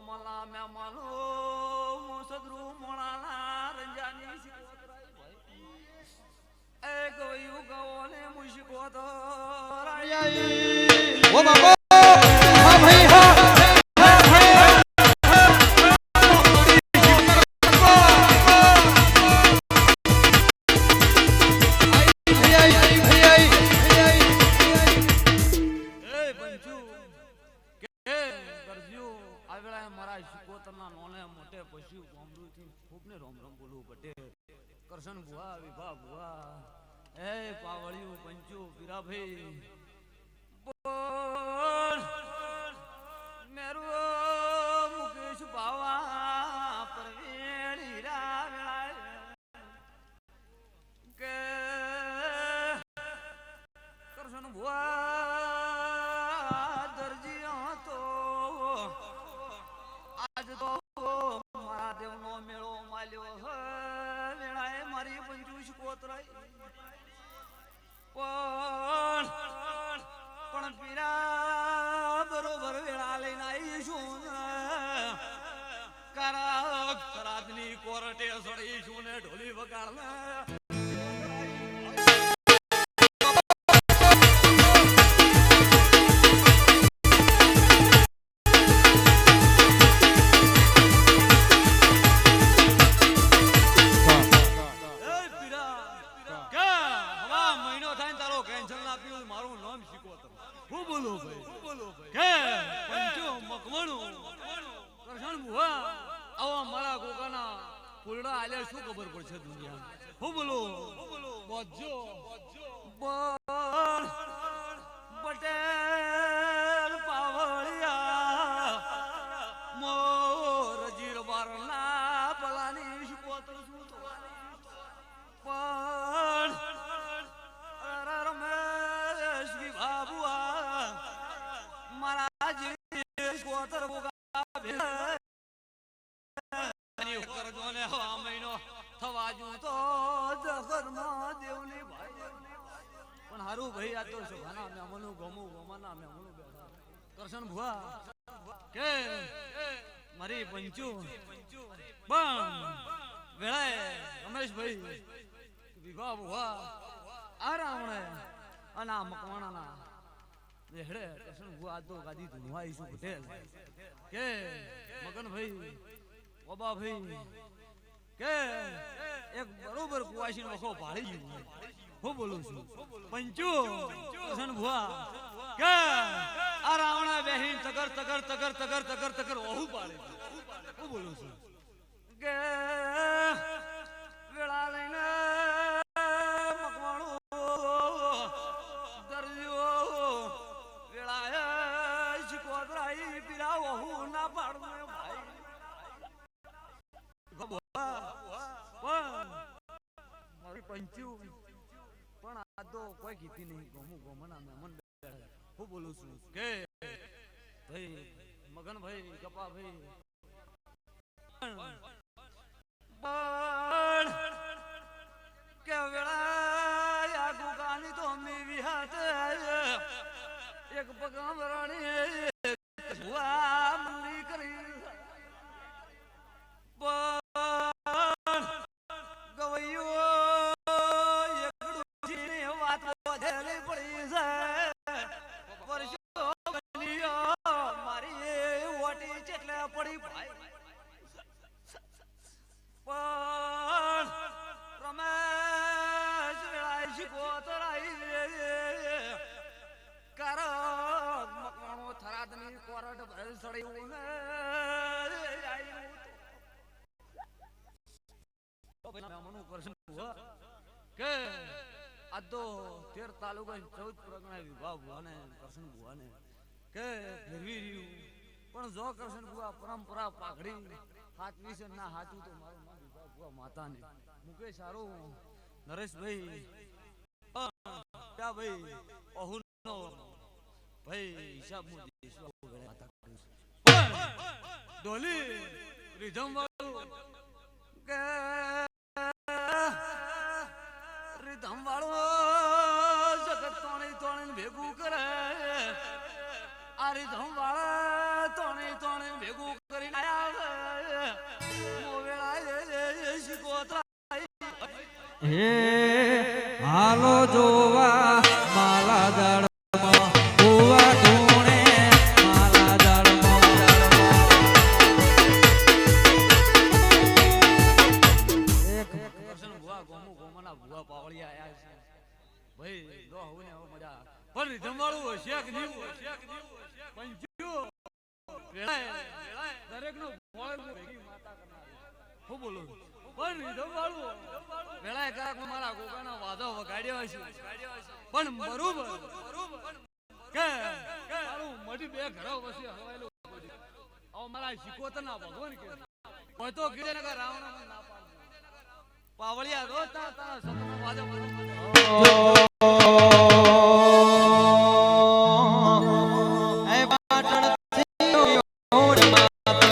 મલા મે માનો સદરુ મોણાના રંજાની. એ ગયું ગવોને મુશિકોતો રાયા ઓ બાબા ખૂબને રોમ રોમ બોલવું પટે કરશન બુઆ વિભા બુઆ એ પાવળિયું પંચુ પીરાભાઈ. કોતરાઈ પણ પણ પીરા બરોબર વેળા લઈને આવીશું કરા ખરાદની કોરટે સડીશું ને ઢોલી વગાડ હું બોલો ભાઈ. હું બોલો કે પંચો મકવાણું. કરશન બુવા આવા મારા ગોગાના ફૂલડા આલ્યા શું ખબર પડશે દુનિયા હું બોલો બોલો બોજો પણ હારું ભાઈ આ તો વિવાહ ભુવા આ રાવણે અને આ મકવાણાના હેડે ભુવા આ તો ગાદી ધુનવાઈ છું? પટેલ કે, મગનભાઈ, ઓબાભાઈ, કે, એક બરોબર કુવાસી વખો ભાળી ગયું હું બોલું છું? પંચુ કરશન ભુવા, કે, આ રાવણા બેહીન તગર તગર તગર તગર તગર તગર ઓહુ પાડે હું બોલું છું? પંચ્યું પણ આ તો કોઈ કીધી નહીં. ગમું ગમના મહેમાન. હું બોલું છું. કે ભાઈ, મગનભાઈ કપાભાઈ આ તો તેર તાલુકા ચૌદ પ્રગણા વિભાગ ભુવાને કરશન ભુવાને કે ફેરવી પણ જો કરશન ભુવા પરંપરા પાઘડી હાથવી છે ના હાચું તો મારું વિભાગ ભુવા માતાને મુકેશ સારું નરેશભાઈ ત્યાં ભાઈ અહુનો ભાઈ હિસાબ વગેરે માતા કરું ડોલી રિધમ વાળું કે રિધમ વાળું જગત તોણી તોણી ભેગું કરે. આ રિધમ વાળા તોણી તોણી ભેગું કરી મોવેળાએ શીખોતરા હે, હાલો જોવા ભાઈ લો હું ને હવે મજા આવે. પણ જમાડું હશે કે નહીં હશે કે નહીં પણ દરેકનો ફળ માતા હું બોલું પણ જમાડું વેળાએ કાક મારા ગોગાના વાદો વગાડ્યો હશે. પણ બરોબર કે મારું મઢી બે ઘરો વસી હવાયેલું બધું. મારા મારા શીખોતરના ભગવાન કે. કોઈ તો કીધે ને રાવણ ના પાવળિયા રોજ તારા સપનું વાજે